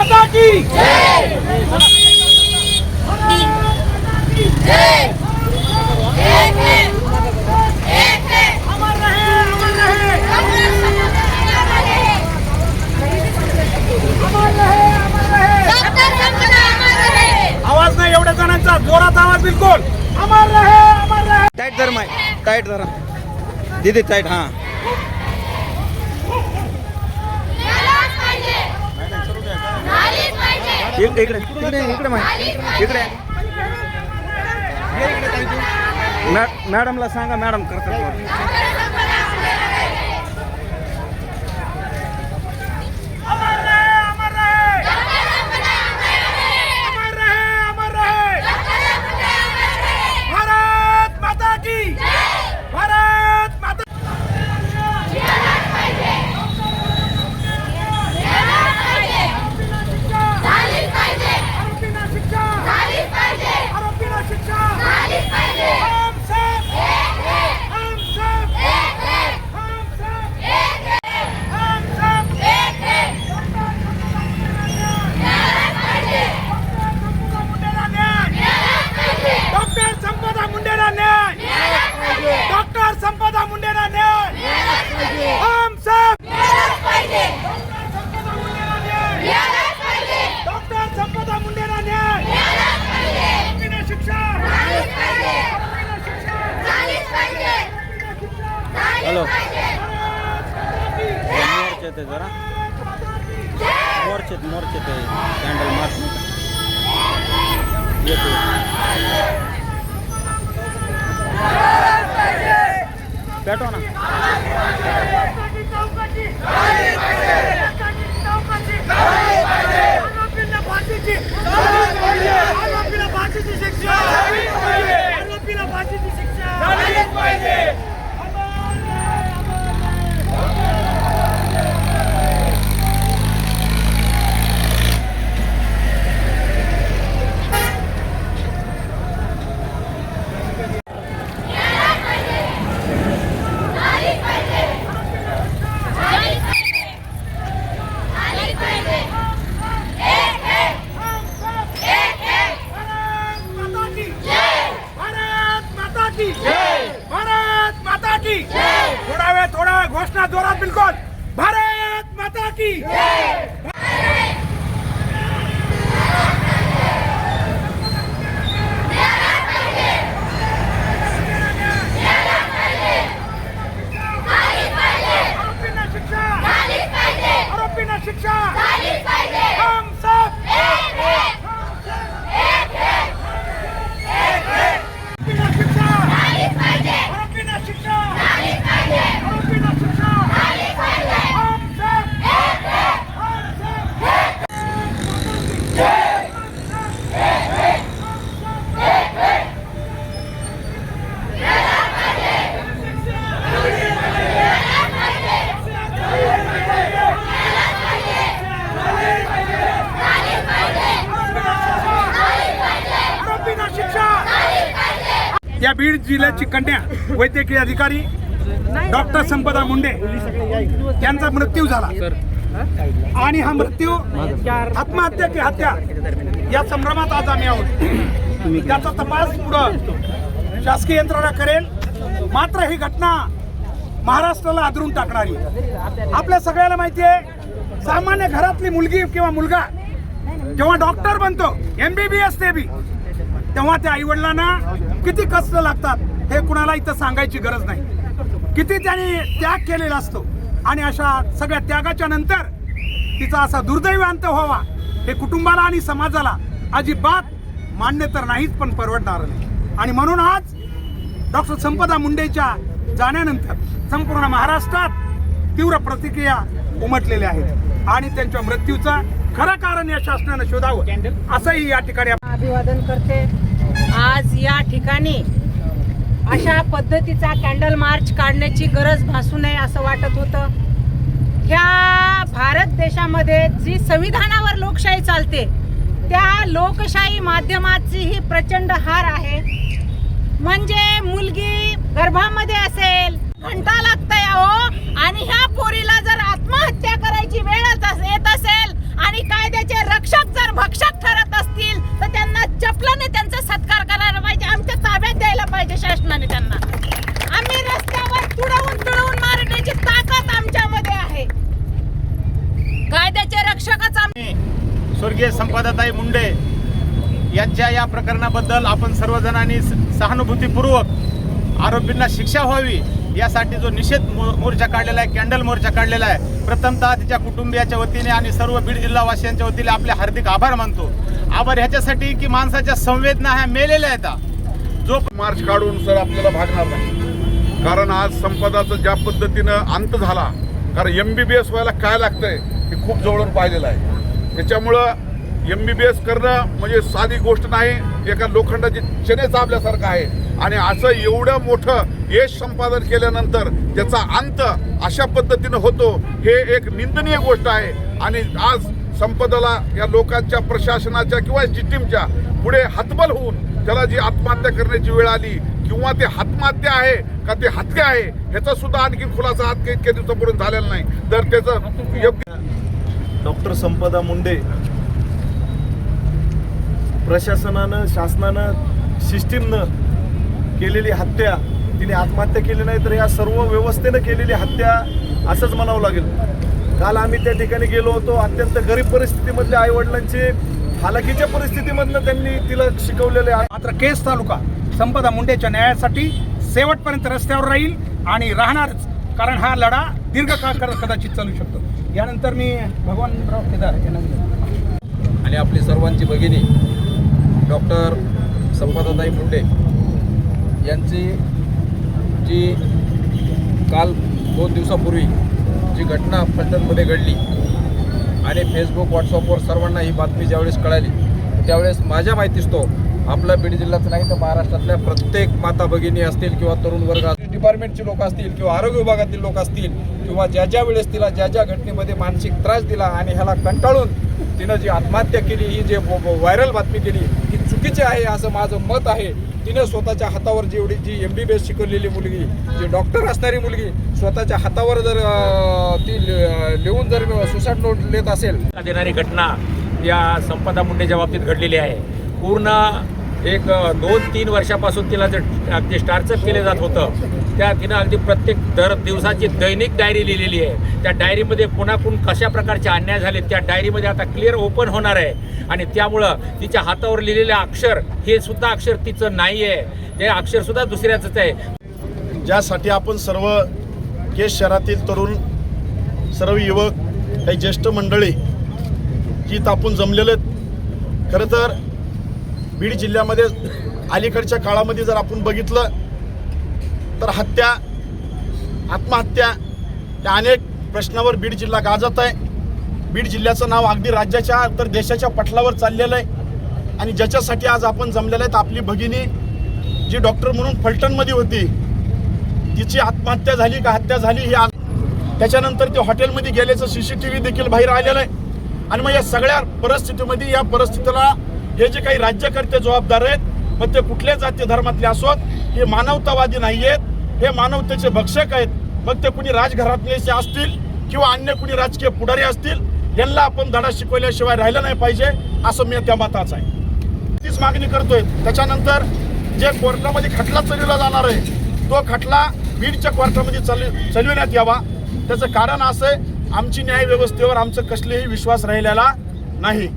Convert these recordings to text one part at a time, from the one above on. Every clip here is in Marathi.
माता की अमर रहे अमर रहे अमर रहे अमर रहे आवाज नाही एवढ्या जणांचा जोरात आवाज बिलकुल. अमर रहे अमर रहे. टाईट धर माय टाईट धरा. दीदी टाईट हां. इकडे इकडे इकडे. मॅडमला सांगा मॅडम करतात अमर रहे अमर रहे अमर रहे अमर रहे भारत माता की भारत माता आरोपींना शिक्षा आरोपींना शिक्षा हम सब हम सब हम सब हम सब डॉक्टर संपदा मुंडेला न्याय डॉक्टर संपदा मुंडेला न्याय हम सब डॉक्टर संपदा मुंडेला न्याय आरोपींना शिक्षा आरोपींना शिक्षा हॅलो मोर्चे ते जरा। मोर्चे मोर्चे ते कॅन्डल मार्च येतो पेटवा ना आरोपींना फाशीची आरोपीला फाशीची शिक्षा आरोपीला फाशीची शिक्षा भारत माता की भारत माता की भारत माता की थोडा वेळ थोडा वेळ घोषणा जोरात बिलकुल भारत माता की आरोपींना शिक्षा आरोपींना शिक्षा हम सब आरोपींना शिक्षा आरोपींना शिक्षा आरोपींना शिक्षा हम सब हम सब आरोपींना शिक्षा या बीड जिल्ह्याची कन्या वैद्यकीय अधिकारी डॉक्टर संपदा मुंडे यांचा मृत्यू झाला. आणि हा मृत्यू आत्महत्या की हत्या या संभ्रमात आज आम्ही आहोत. त्याचा तपास पुढं शासकीय यंत्रणा करेल. मात्र ही घटना महाराष्ट्राला आदरून टाकणारी. आपल्या सगळ्याला माहिती आहे सामान्य घरातली मुलगी किंवा मुलगा जेव्हा डॉक्टर बनतो एमबीबीएस ते बी तेव्हा त्या आई वडिलांना किती कष्ट लागतात हे कुणाला इथं सांगायची गरज नाही. किती त्यांनी त्याग केलेला असतो. आणि अशा सगळ्या त्यागाच्या नंतर तिचा असा दुर्दैव अंत व्हावा हे कुटुंबाला आणि समाजाला अजिबात मान्य तर नाहीच पण परवडणार नाही. आणि म्हणून आज डॉक्टर संपदा मुंडेच्या जाण्यानंतर संपूर्ण महाराष्ट्रात तीव्र प्रतिक्रिया उमटलेल्या आहेत. आणि त्यांच्या मृत्यूचं खरं कारण या शासनानं शोधावं. असंही या ठिकाणी अभिवादन करते. आज या ठिकाणी अशा पद्धतीचा कॅन्डल मार्च काढण्याची गरज भासू नये असं वाटत होतं. ह्या भारत देशामध्ये जी संविधानावर लोकशाही चालते त्या लोकशाही माध्यमाची ही प्रचंड हार आहे. म्हणजे मुलगी गर्भामध्ये असेल घंटा लागतंय अहो आणि ह्या पोरीला जर आत्महत्या करायची वेळ येत असेल आणि कायद्याचे रक्षक जर भक्षक ठरत असतील तर त्यांना चपलाने त्यांना पाहिजे शासनाने त्यांना. आम्ही रस्त्यावर तुडवून तुडवून मारण्याची ताकद आमच्यामध्ये आहे. रक्षकच आम्ही स्वर्गीय संपादताई मुंडे यांच्या या प्रकरणाबद्दल आपण सर्वजणांनी सहानुभूतीपूर्वक आरोपींना शिक्षा व्हावी यासाठी जो निषेध मोर्चा काढलेला आहे कॅन्डल मोर्चा काढलेला आहे प्रथमतः तिच्या कुटुंबियाच्या वतीने आणि सर्व बीड जिल्हावासियांच्या वतीने आपले हार्दिक आभार मानतो. आभार ह्याच्यासाठी की माणसाच्या संवेदना ह्या मेलेल्या आहेत. जो मार्च काढून सर आपल्याला भागणार नाही. कारण आज संपदाचा ज्या पद्धतीनं अंत झाला कारण एम बी बी एस व्हायला काय लागतंय हे खूप जवळून पाहिलेलं आहे. त्याच्यामुळं एम बी बी एस करणं म्हणजे साधी गोष्ट नाही एका लोखंडाची चने चाबल्यासारखं आहे. आणि असं एवढं मोठं यश संपादन केल्यानंतर त्याचा अंत अशा पद्धतीनं होतो हे एक निंदनीय गोष्ट आहे. आणि आज संपदाला या लोकांच्या प्रशासनाच्या किंवा जी टीमच्या पुढे हतबल होऊन त्याला जी आत्महत्या करण्याची वेळ आली किंवा ते आत्महत्या आहे का ते हत्या आहे ह्याचा सुद्धा आणखी खुलासा आज काही इतक्या दिवसापूर्वी झालेला नाही. तर त्याचं डॉक्टर संपदा मुंडे प्रशासनानं शासनानं सिस्टीमनं केलेली हत्या तिने आत्महत्या केली नाही तर या सर्व व्यवस्थेनं केलेली हत्या असंच म्हणावं लागेल. काल आम्ही त्या ठिकाणी गेलो होतो. अत्यंत गरीब परिस्थितीमधल्या आईवडिलांचे हालाकीच्या परिस्थितीमधनं त्यांनी तिला शिकवलेले आहे. मात्र केस तालुका संपदा मुंडेच्या न्यायासाठी शेवटपर्यंत रस्त्यावर राहील आणि राहणारच. कारण हा लढा दीर्घकाळ कर- कदाचित चालू शकतो. यानंतर मी भगवानराव केदार यांना आणि आपली सर्वांची भगिनी डॉक्टर संपदाताई मुंडे यांची जी काल दोन दिवसापूर्वी जी घटना फलटणमध्ये घडली आणि फेसबुक व्हॉट्सअपवर सर्वांना ही बातमी ज्यावेळेस कळाली त्यावेळेस माझ्या माहितीस तो आपला बीड जिल्ह्याच नाही तर महाराष्ट्रातल्या प्रत्येक माता भगिनी असतील किंवा तरुण वर्ग असतील डिपार्टमेंटची लोक असतील किंवा आरोग्य विभागातील लोक असतील किंवा ज्या ज्या वेळेस तिला ज्या ज्या घटनेमध्ये मानसिक त्रास दिला आणि ह्याला कंटाळून तिनं जी आत्महत्या केली ही जे व्हायरल बातमी केली ही चुकीची आहे असं माझं मत आहे. तिने स्वतःच्या हातावर जेवढी जी एम बी बी एस शिकवलेली मुलगी जी डॉक्टर असणारी मुलगी स्वतःच्या हातावर जर ती लिहून जर सुसाईड नोट लिहित असेल. देणारी घटना या संपदा मुंडेच्या बाबतीत घडलेली आहे. पूर्ण एक दोन तीन वर्षापासून तिला जे अगदी स्टार्चअप केले जात होतं त्या तिनं अगदी प्रत्येक दर दिवसाची दैनिक डायरी लिहिलेली आहे. त्या डायरीमध्ये कुणाकून कशा प्रकारचे अन्याय झाले त्या डायरीमध्ये आता क्लिअर ओपन होणार आहे. आणि त्यामुळं तिच्या हातावर लिहिलेलं अक्षर हे सुद्धा अक्षर तिचं नाही आहे ते अक्षर सुद्धा दुसऱ्याचंच आहे. ज्यासाठी आपण सर्व केस शहरातील तरुण सर्व युवक काही ज्येष्ठ मंडळी जी तापून आपण जमलेले खरं तर बीड जिल्ह्यामध्ये अलीकडच्या काळामध्ये जर आपण बघितलं तर हत्या आत्महत्या या अनेक प्रश्नावर बीड जिल्हा गाजत आहे. बीड जिल्ह्याचं नाव अगदी राज्याच्या तर देशाच्या पटलावर चाललेलं आहे. आणि ज्याच्यासाठी आज आपण जमलेलं आहेत आपली भगिनी जी डॉक्टर म्हणून फलटणमध्ये होती तिची आत्महत्या झाली का हत्या झाली ही आज त्याच्यानंतर ते हॉटेलमध्ये गेल्याचं सी सी टी व्ही देखील बाहेर आलेलं आहे. आणि मग या सगळ्या परिस्थितीमध्ये या परिस्थितीला हे जे काही राज्यकर्ते जबाबदार आहेत मग ते कुठल्या जाती धर्मातले असोत हे मानवतावादी नाही आहेत हे मानवतेचे भक्षक आहेत. मग ते कुणी राजघरातले असे असतील किंवा अन्य कुणी राजकीय पुढारी असतील यांना आपण धडा शिकवल्याशिवाय राहिलं नाही पाहिजे असं मी त्या मताच आहे. तीच मागणी करतोय. त्याच्यानंतर जे कोर्टामध्ये खटला चालवला जाणार आहे तो खटला बीडच्या कोर्टामध्ये चाल चालविण्यात यावा. त्याचं कारण असं आहे आमची न्याय व्यवस्थेवर आमचं कसलेही विश्वास राहिलेला नाही.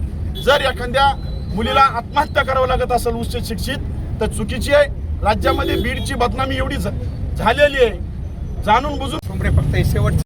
जर एखाद्या मुलीला आत्महत्या करावं लागत असेल उच्च शिक्षित तर चुकीची आहे. राज्यामध्ये बीडची बदनामी एवढी झालेली आहे. जाणून बुजून फक्त शेवटचे शेवट